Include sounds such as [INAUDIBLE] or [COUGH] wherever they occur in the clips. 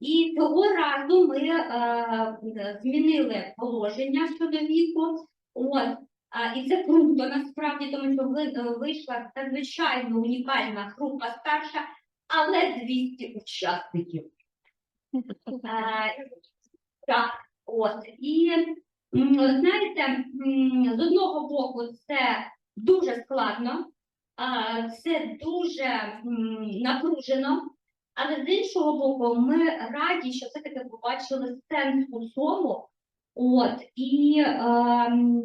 І цього разу ми е, змінили положення щодо віку. От, а, і це круто насправді, тому що ви, е, вийшла надзвичайно унікальна група старша, але 200 учасників. Е, Так, от. І знаєте, з одного боку, це дуже складно, а, це дуже напружено, але з іншого боку, ми раді, що все-таки побачили сенс у. От, і ем,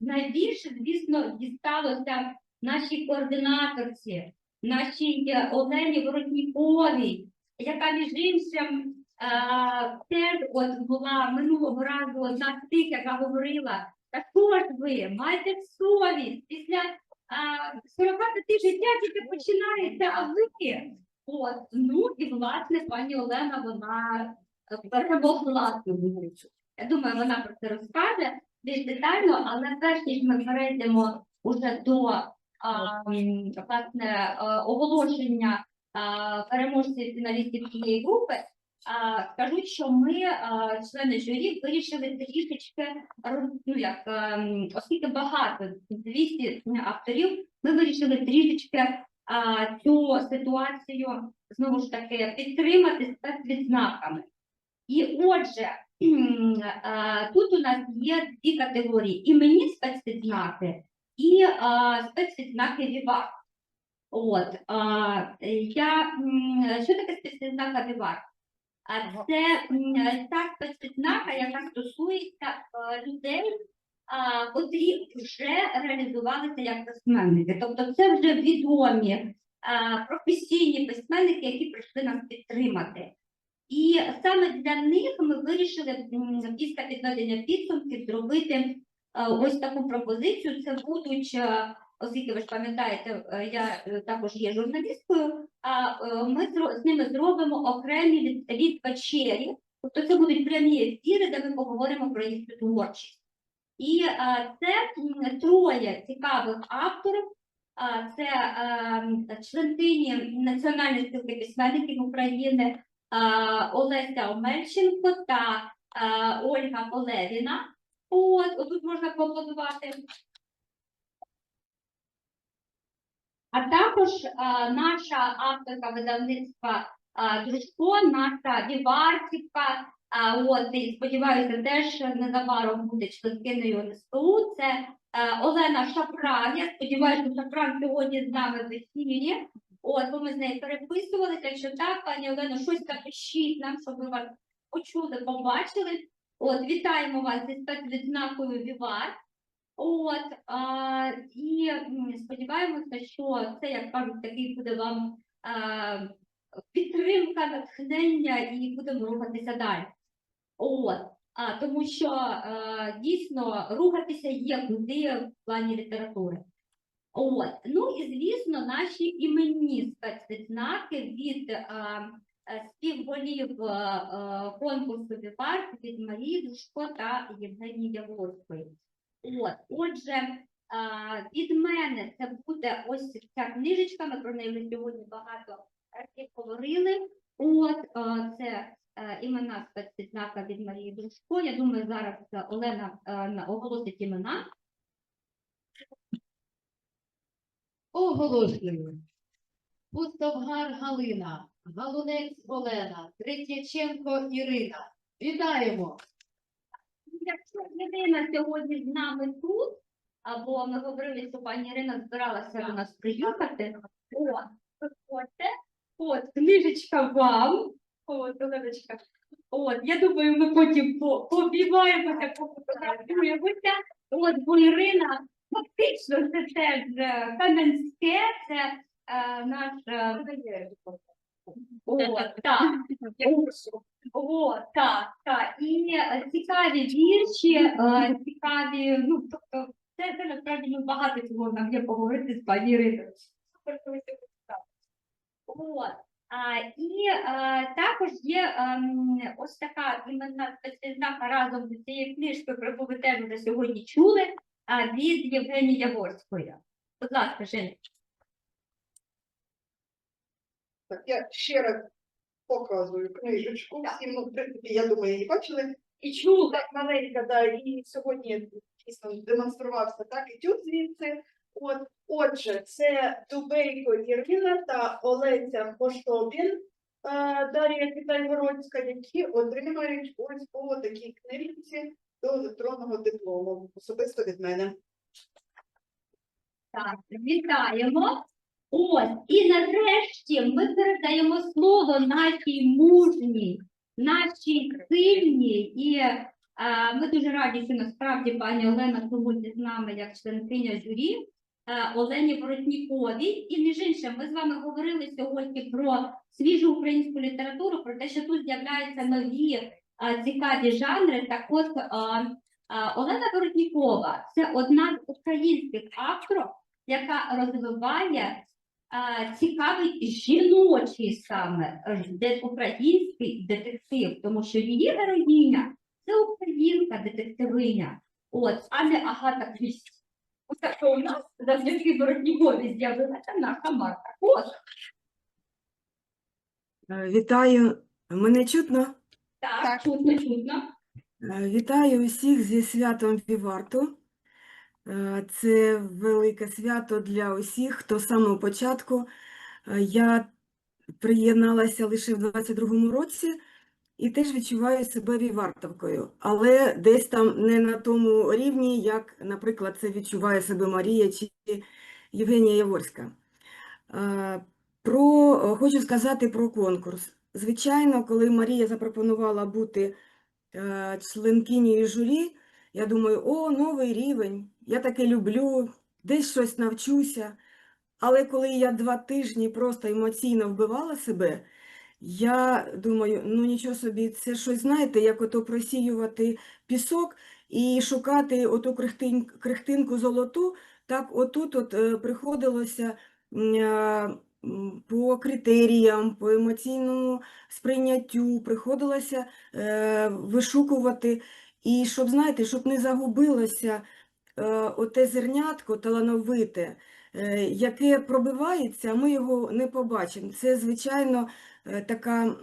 найбільше, звісно, дісталося нашій координаторці, нашій е, Олені Воротніковій, яка між іншим е, теж от була минулого разу одна з тих, яка говорила, та що ж ви, майте совість, після е, 45 життя тільки починається, а ви. От, ну і власне пані Олена, вона е, перемогла. Цю я думаю, вона про це розкаже більш детально, але перш ніж ми перейдемо уже до а, власне е, оголошення а, переможців фіналістів цієї групи, а, скажу, що ми, а, члени журі, вирішили трішечки ну як ем, оскільки багато 200 авторів, ми вирішили трішечки а, цю ситуацію знову ж таки підтримати спецвідзнаками. І отже, Тут у нас є дві категорії: іменні спецвідзнаки і спецвідзнаки ВІВАК. От я що таке спецвідзнака ВІВАК? А це та спецвідзнака, яка стосується е, людей, котрі вже реалізувалися як письменники. Тобто, це вже відомі професійні письменники, які прийшли нас підтримати. І саме для них ми вирішили після підведення підсумків зробити ось таку пропозицію. Це будуть, оскільки ви ж пам'ятаєте, е, я е, також є журналісткою, а е, ми з ними зробимо окремі від, вечері. Тобто це будуть прямі ефіри, де ми поговоримо про їх творчість. І е, це троє цікавих авторів. А, Це е, членкині Національної спілки письменників України Олеся Омельченко та Ольга Полевіна. От, отут можна поаплодувати. А також наша авторка видавництва Дружко, наша Вівартівка, а, от, і сподіваюся, теж незабаром буде членкиною НСПУ. Це а, Олена Шапран. Я сподіваюся, що сьогодні з нами в ефірі. От, бо ми з нею переписувалися. Якщо так, пані Олено, щось напишіть нам, щоб ми вас почули, побачили. От, вітаємо вас зі спецвідзнакою Вівар. От, а, і сподіваємося, що це, як кажуть, такий буде вам а, підтримка, натхнення і будемо рухатися далі. От, а, тому що а, дійсно рухатися є куди в плані літератури. От, ну і звісно, наші іменні спецвідзнаки від е, е, співголів е, е, конкурсу Віварк від Марії Душко та Євгенії Яворської. От, отже, е, від мене це буде ось ця книжечка. Ми про неї сьогодні багато разів говорили. От е, це е, імена спецвідзнака від Марії Дружко. Я думаю, зараз е, Олена е, оголосить імена. Оголошую. Пустовгар Галина, Галунець Олена, Третяченко Ірина. Вітаємо! Якщо людина сьогодні з нами тут, або ми говорили, що пані Ірина збиралася до нас приїхати, о, от, книжечка вам, от, от, я думаю, ми потім по- пофотографуємося, от, бо Ірина, фактично, це теж е, це е, наш, е, о, так, о, так, так. І е, цікаві вірші, е, цікаві, ну, тобто, це, це насправді ну, багато чого нам є поговорити з пані Іриною. Супер, що ви. І е, також є ем, ось така іменна спецвідзнака разом з цією книжкою, про яку ви теж вже сьогодні чули, від Євгенії Яворської. Будь ласка, Женя. Так, я ще раз показую книжечку. Всім, ну, в принципі, я думаю, її бачили. І чула. Так, маленька, да, і сьогодні дійсно демонструвався так етюд звідси. От, отже, це Дубейко Ірина та Олеся Поштобін е, Дар'я Китайгородська, які отримають ось по такій книжці до електронного диплому, особисто від мене. Так, вітаємо. Ось, і нарешті ми передаємо слово нашій мужній, нашій сильній. І е, ми дуже раді, що насправді пані Олена Слободь з нами як членкиня журі. Е, Олені Воротніковій. І між іншим, ми з вами говорили сьогодні про свіжу українську літературу, про те, що тут з'являються нові е, цікаві жанри. Так от е, Олена Воротнікова це одна з українських авторів, яка розвиває цікавий жіночий саме український детектив, тому що її героїня це українська детективиня, от, а не Агата Крісті. Ось так у нас завдяки Воротнікові з'явилася наша Марта Кос. Е, Вітаю, мене чутно? Так, Так. чутно, чутно. Е, Вітаю усіх зі святом Віварту. Е, Це велике свято для усіх, хто з самого початку. Я приєдналася лише в 22-му році і теж відчуваю себе вівартовкою, але десь там не на тому рівні, як, наприклад, це відчуває себе Марія чи Євгенія Яворська. Е, Про, хочу сказати про конкурс. Звичайно, коли Марія запропонувала бути е, членкинею журі, я думаю, о, новий рівень, я таке люблю, десь щось навчуся. Але коли я два тижні просто емоційно вбивала себе, я думаю, ну нічого собі, це щось, знаєте, як ото просіювати пісок і шукати оту крихтин- крихтинку золоту, так отут от е, приходилося е, по критеріям, по емоційному сприйняттю, приходилося е, вишукувати. І щоб, знаєте, щоб не загубилося оте зернятко талановите, яке пробивається, а ми його не побачимо. Це, звичайно, така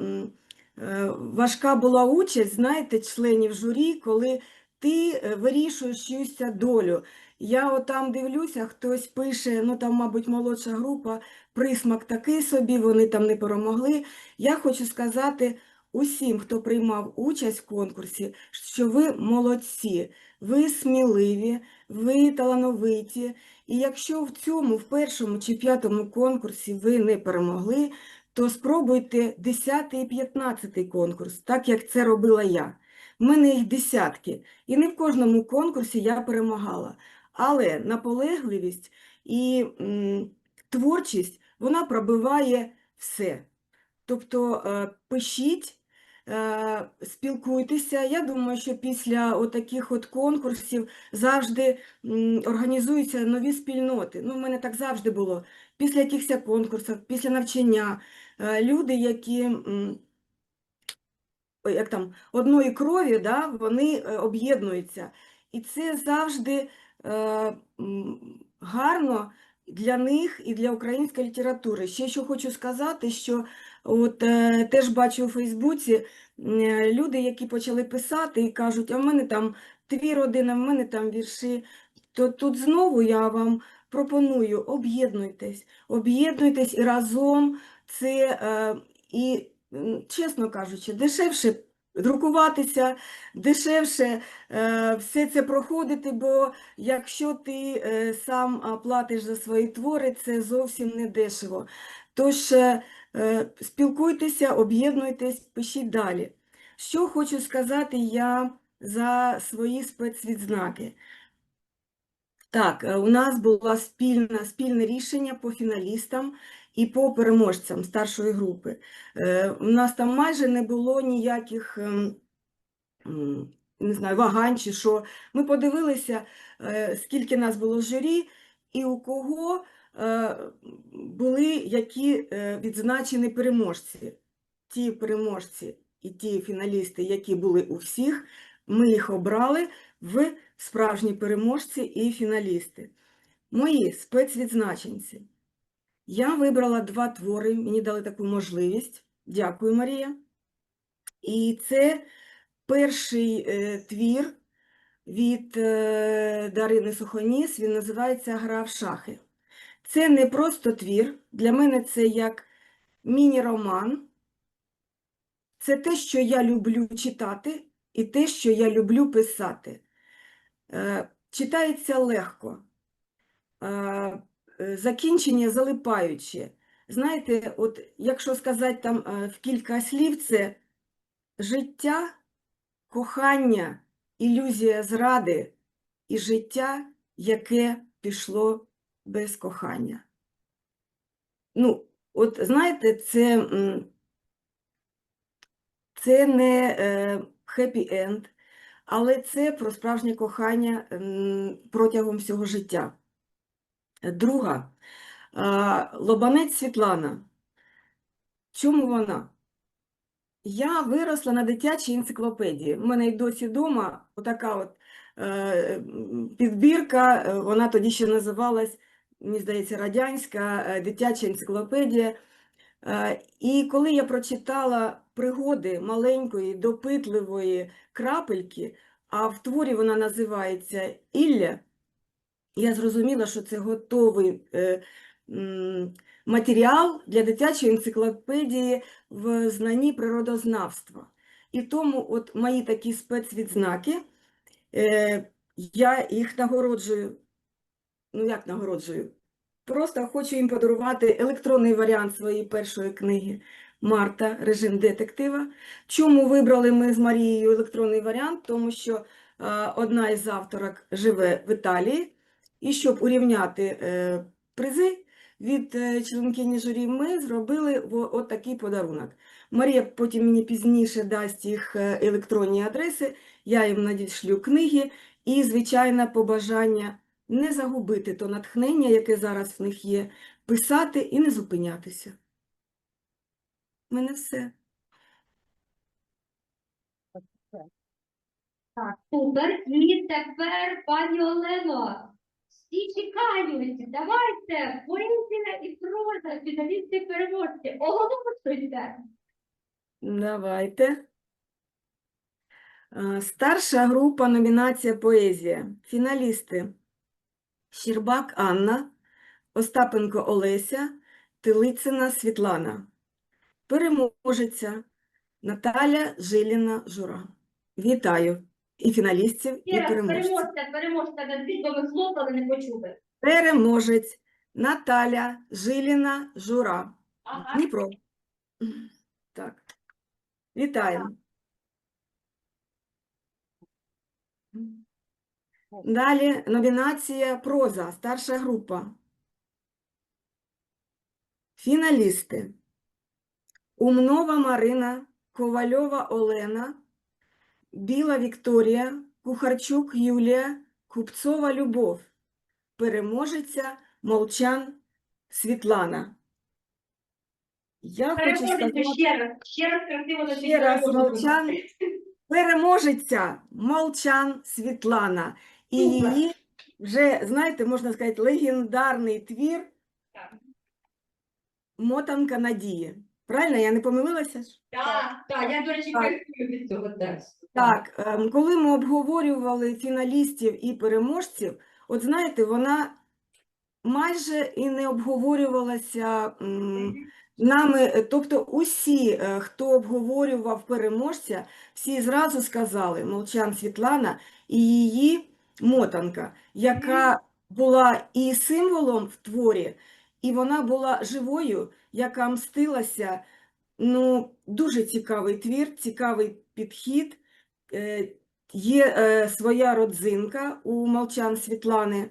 е, важка була участь, знаєте, членів журі, коли ти е, вирішуєш чиюсь долю. Я отам дивлюся, хтось пише, ну там, мабуть, молодша група, присмак такий собі, вони там не перемогли. Я хочу сказати усім, хто приймав участь в конкурсі, що ви молодці, ви сміливі, ви талановиті. І якщо в цьому, в першому чи п'ятому конкурсі ви не перемогли, то спробуйте 10 і 15 конкурс, так як це робила я. В мене їх десятки, і не в кожному конкурсі я перемагала. Але наполегливість і м, творчість, вона пробиває все. Тобто е, пишіть, е, спілкуйтеся. Я думаю, що після отаких от конкурсів завжди організуються нові спільноти. Ну, в мене так завжди було. Після якихось конкурсів, після навчання. Е, Люди, які як там, одної крові, да, вони е, об'єднуються. І це завжди е, гарно для них і для української літератури. Ще що хочу сказати, що от е, теж бачу у Фейсбуці е, люди, які почали писати і кажуть, а в мене там твір один, а в мене там вірші. То тут знову я вам пропоную, об'єднуйтесь, об'єднуйтесь і разом це е, і, чесно кажучи, дешевше друкуватися, дешевше е, все це проходити, бо якщо ти е, сам платиш за свої твори, це зовсім не дешево. Тож е, е, спілкуйтеся, об'єднуйтесь, пишіть далі. Що хочу сказати я за свої спецвідзнаки. Так, е, у нас було спільне, спільне рішення по фіналістам і по переможцям старшої групи. Е, У нас там майже не було ніяких ем, не знаю, вагань чи що. Ми подивилися, е, скільки нас було журі, і у кого е, були які відзначені переможці. Ті переможці і ті фіналісти, які були у всіх, ми їх обрали в справжні переможці і фіналісти. Мої спецвідзначенці. Я вибрала два твори, мені дали таку можливість Дякую, Марія. І це перший е, твір від е, Дарини Сухоніс. Він називається Гра в шахи. Це не просто твір. Для мене це як міні-роман. Це те, що я люблю читати, і те, що я люблю писати. Е, Читається легко, е, закінчення залипаюче. Знаєте, от якщо сказати там е, в кілька слів, це життя, кохання, ілюзія зради і життя, яке пішло без кохання. Ну, от знаєте, це, це не хеппі-енд, але це про справжнє кохання протягом всього життя. Друга, Лобанець Світлана. Чому вона? Я виросла на дитячій енциклопедії. У мене й досі вдома отака от е, підбірка, е, вона тоді ще називалась, мені здається, радянська е, дитяча енциклопедія. І коли я прочитала пригоди маленької, допитливої крапельки, а в творі вона називається Ілля, я зрозуміла, що це готовий е, матеріал для дитячої енциклопедії в знанні природознавства. І тому от мої такі спецвідзнаки, е, я їх нагороджую. Ну, як нагороджую? Просто хочу їм подарувати електронний варіант своєї першої книги Марта, режим детектива. Чому вибрали ми з Марією електронний варіант? Тому що е, одна із авторок живе в Італії, і щоб урівняти е, призи від е, членкині журі, ми зробили во- от такий подарунок. Марія потім мені пізніше дасть їх е, електронні адреси, я їм надішлю книги і, звичайно, побажання не загубити то натхнення, яке зараз в них є, писати і не зупинятися. У мене все. Так, супер. І тепер, пані Олено, всі чекають. Давайте, поезія і проза, фіналісти переможці. Оголошуйте. Давайте. Е, Старша група номінація Поезія. Фіналісти Щербак Анна, Остапенко Олеся, Тилицина Світлана. Переможеця Наталя Жиліна Жура. Вітаю і фіналістів, і переможців. переможця, переможця, на дві, бо ми хлопали, не почули. Переможець Наталя Жиліна Жура. Ага. Дніпро. Так. Вітаємо. Далі номінація проза, старша група. Фіналісти. Умнова Марина, Ковальова Олена, Біла Вікторія, Кухарчук Юлія, Купцова Любов. Переможеця Молчан Світлана. Я хочу сказати, ще раз. Ще раз красиво на Ще раз Молчан. переможеця Молчан Світлана. І її вже, знаєте, можна сказати, легендарний твір Мотанка Надії. Правильно, я не помилилася? ж? Так, так, я, до речі, Так. кайфую від цього тексту. Так, ем, коли ми обговорювали фіналістів і переможців, от знаєте, вона майже і не обговорювалася м, нами, е, тобто усі, е, хто обговорював переможця, всі зразу сказали Молчан Світлана і її мотанка, яка була і символом в творі, і вона була живою, яка мстилася. Ну, дуже цікавий твір, цікавий підхід. Е, Є е, своя родзинка у Молчан Світлани.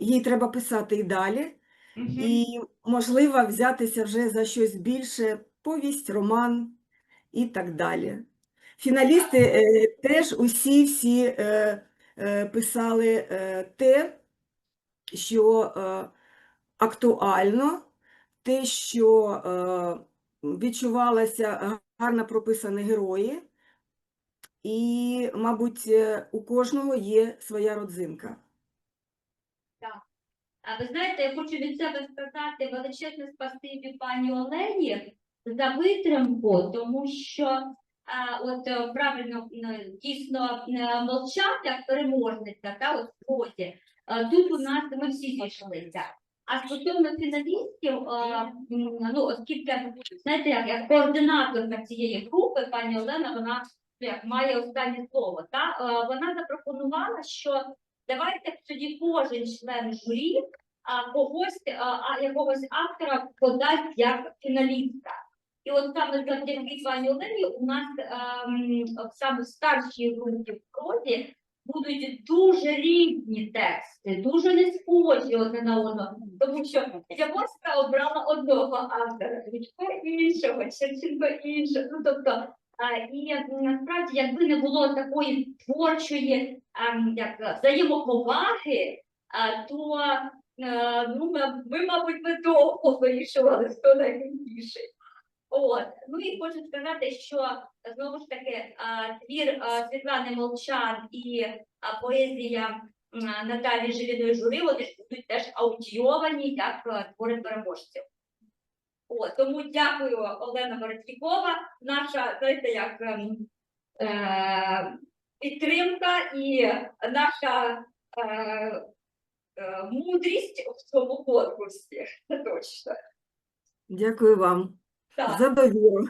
Їй треба писати і далі. Мгм. І, можливо, взятися вже за щось більше, повість, роман і так далі. Фіналісти е, теж усі всі писали те, що актуально, те, що е, відчувалося гарно прописані герої, і, мабуть, е, у кожного є своя родзинка. Так. А ви знаєте, я хочу від себе сказати величезне спасибі пані Олені за витримку, тому що а, от е, правильно е, дійсно е, мовчати як переможниця, та от. Е, Тут у нас ми всі зійшлися. А стосовно фіналістів, ну оскільки знаєте, як, як координаторка цієї групи, пані Олена, вона як має останнє слово. Та вона запропонувала, що давайте тоді кожен член журі а когось, а, а якогось автора подасть як фіналіста. І от саме завдяки пані Олені у нас ем, от саме старшій групі в прозі будуть дуже різні тексти, дуже не схожі одне на одного, тому що Яворська обрала одного автора, Річко іншого, Шевченко іншого. Ну тобто, і насправді, якби не було такої творчої як взаємоповаги, а, то Е, ну, ми, мабуть, ми довго вирішували, хто найвірніший. От. Ну і хочу сказати, що знову ж таки твір Світлани Молчан і поезія Наталії Жиліної жури, вони будуть теж аудіовані як твори переможців. От, тому дякую, Олена Мороцькова. Наша, знаєте, як ем, е, підтримка і наша е, е, мудрість в цьому конкурсі. [LAUGHS] Точно. Дякую вам Так. за довіру.